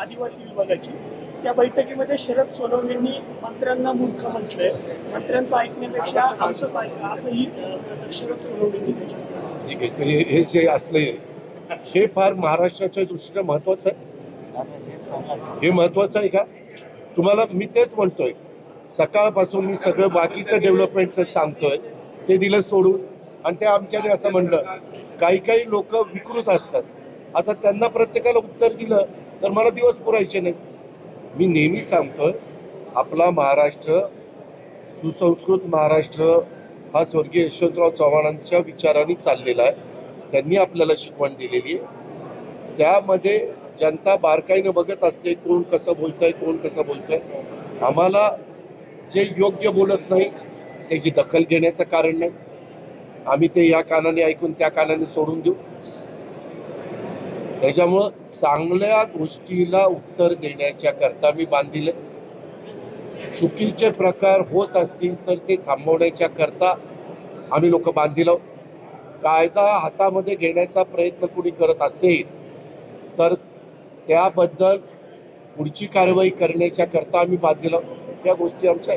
आदिवासी विभागाची. त्या बैठकीमध्ये शरद सोनवणेंनी मंत्र्यांना मूर्ख म्हटलंय. मंत्र्यांचं ऐकण्यापेक्षा आमचंच ऐका असंही शरद सोनवणेंनी ठीक आहे. हे जे असले हे फार महाराष्ट्राच्या दृष्टीने महत्वाचं आहे. हे महत्वाचं आहे का? तुम्हाला मी तेच म्हणतोय. सकाळपासून मी सगळं बाकीचं डेव्हलपमेंटचं सांगतोय ते दिलं सोडून आणि ते आमच्याने असं म्हणलं. काही काही लोक विकृत असतात. आता त्यांना प्रत्येकाला उत्तर दिलं तर मला दिवस पुरायचे नाही मी नेहमी सांगतोय आपला महाराष्ट्र सुसंस्कृत महाराष्ट्र हा स्वर्गीय यशवंतराव चव्हाणांच्या विचारांनी चाललेला आहे. त्यांनी आपल्याला शिकवण दिलेली आहे. त्यामध्ये जनता बारकाईनं बघत असते कोण कसं बोलतंय कोण कसं बोलतंय. आम्हाला जे योग्य बोलत नाही त्याची दखल घेण्याचं कारण नाही. आम्ही ते या कानाने ऐकून त्या कानाने सोडून देऊ. त्याच्यामुळं चांगल्या गोष्टीला उत्तर देण्याच्या करता मी बांधिले चुकीचे प्रकार होत असतील तर ते थांबवण्याच्या करता आम्ही लोक बांधिलो कायदा हातामध्ये घेण्याचा प्रयत्न कुणी करत असेल तर त्याबद्दल पुढची कारवाई करण्याच्या करता आम्ही बांधिलो या गोष्टी आमच्या